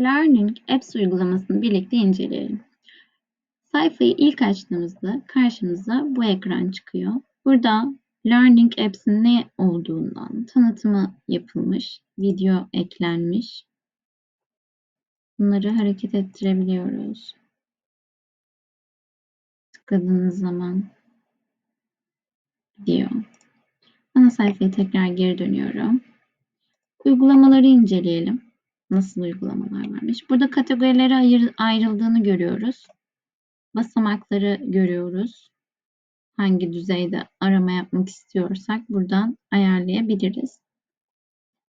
Learning Apps uygulamasını birlikte inceleyelim. Sayfayı ilk açtığımızda karşımıza bu ekran çıkıyor. Burada Learning Apps'in ne olduğundan tanıtımı yapılmış, video eklenmiş. Bunları hareket ettirebiliyoruz. Tıkladığınız zaman gidiyor. Ana sayfaya tekrar geri dönüyorum. Uygulamaları inceleyelim. Nasıl uygulamalar varmış. Burada kategorilere ayır, ayrıldığını görüyoruz. Basamakları görüyoruz. Hangi düzeyde arama yapmak istiyorsak buradan ayarlayabiliriz.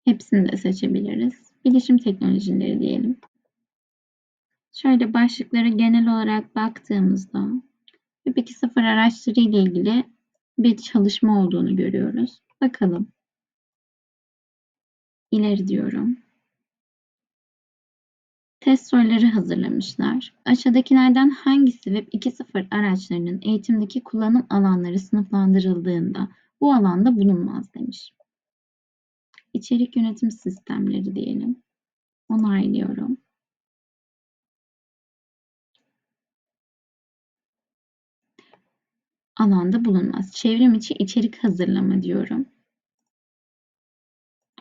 Hepsini de seçebiliriz. Bilişim teknolojileri diyelim. Şöyle başlıkları genel olarak baktığımızda Web 2.0 araçları ile ilgili bir çalışma olduğunu görüyoruz. Bakalım. İleri diyorum. Test soruları hazırlamışlar. Aşağıdakilerden hangisi Web 2.0 araçlarının eğitimdeki kullanım alanları sınıflandırıldığında bu alanda bulunmaz demiş. İçerik yönetim sistemleri diyelim. Onaylıyorum. Alanda bulunmaz. Çevrim içi içerik hazırlama diyorum.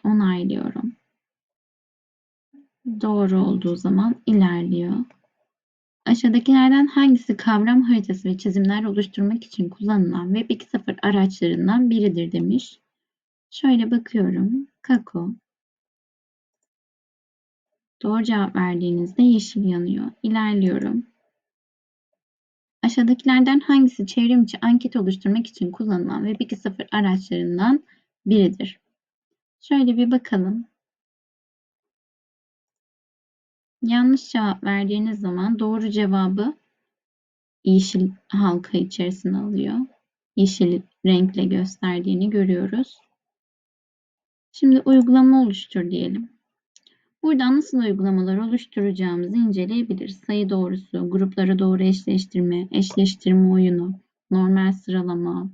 Onaylıyorum. Doğru olduğu zaman ilerliyor. Aşağıdakilerden hangisi kavram haritası ve çizimler oluşturmak için kullanılan Web 2.0 araçlarından biridir demiş. Şöyle bakıyorum. Kako. Doğru cevap verdiğinizde yeşil yanıyor. İlerliyorum. Aşağıdakilerden hangisi çevrim içi anket oluşturmak için kullanılan Web 2.0 araçlarından biridir? Şöyle bir bakalım. Yanlış cevap verdiğiniz zaman doğru cevabı yeşil halka içerisine alıyor. Yeşil renkle gösterdiğini görüyoruz. Şimdi uygulama oluştur diyelim. Buradan nasıl uygulamalar oluşturacağımızı inceleyebiliriz. Sayı doğrusu, gruplara doğru eşleştirme, eşleştirme oyunu, normal sıralama,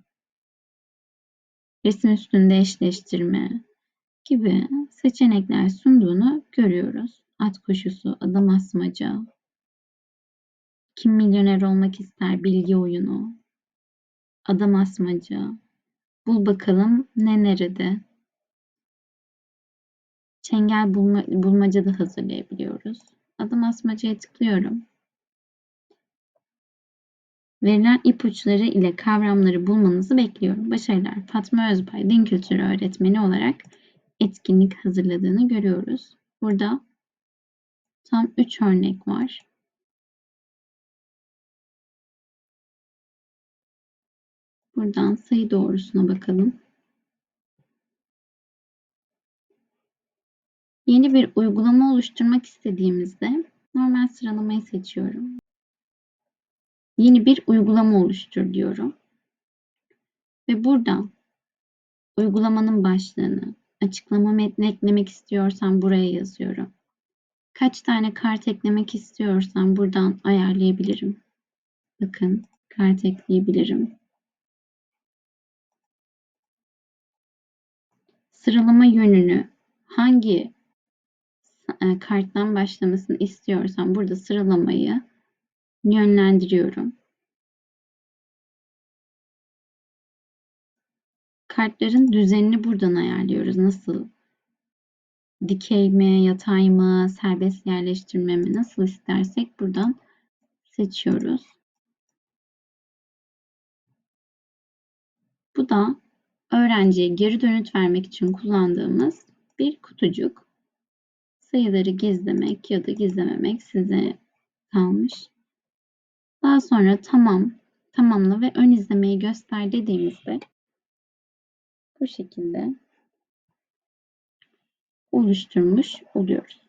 resim üstünde eşleştirme gibi seçenekler sunduğunu görüyoruz. At koşusu, adım asmaca, kim milyoner olmak ister bilgi oyunu, adım asmaca, bul bakalım ne nerede, çengel bulma, bulmaca da hazırlayabiliyoruz. Adım asmacaya tıklıyorum. Verilen ipuçları ile kavramları bulmanızı bekliyorum. Başarılar. Fatma Özbay, din kültürü öğretmeni olarak etkinlik hazırladığını görüyoruz. Burada tam 3 örnek var. Buradan sayı doğrusuna bakalım. Yeni bir uygulama oluşturmak istediğimizde normal sıralamayı seçiyorum. Yeni bir uygulama oluştur diyorum. Ve buradan uygulamanın başlığını, açıklama metni eklemek istiyorsam buraya yazıyorum. Kaç tane kart eklemek istiyorsam buradan ayarlayabilirim. Bakın kart ekleyebilirim. Sıralama yönünü hangi e, karttan başlamasını istiyorsam burada sıralamayı yönlendiriyorum. Kartların düzenini buradan ayarlıyoruz. Nasıl? Dikey mi, yatay mı, serbest yerleştirme mi nasıl istersek buradan seçiyoruz. Bu da öğrenciye geri dönüt vermek için kullandığımız bir kutucuk. Sayıları gizlemek ya da gizlememek size kalmış. Daha sonra tamam, tamamla ve ön izlemeyi göster dediğimizde bu şekilde oluşturmuş oluyoruz.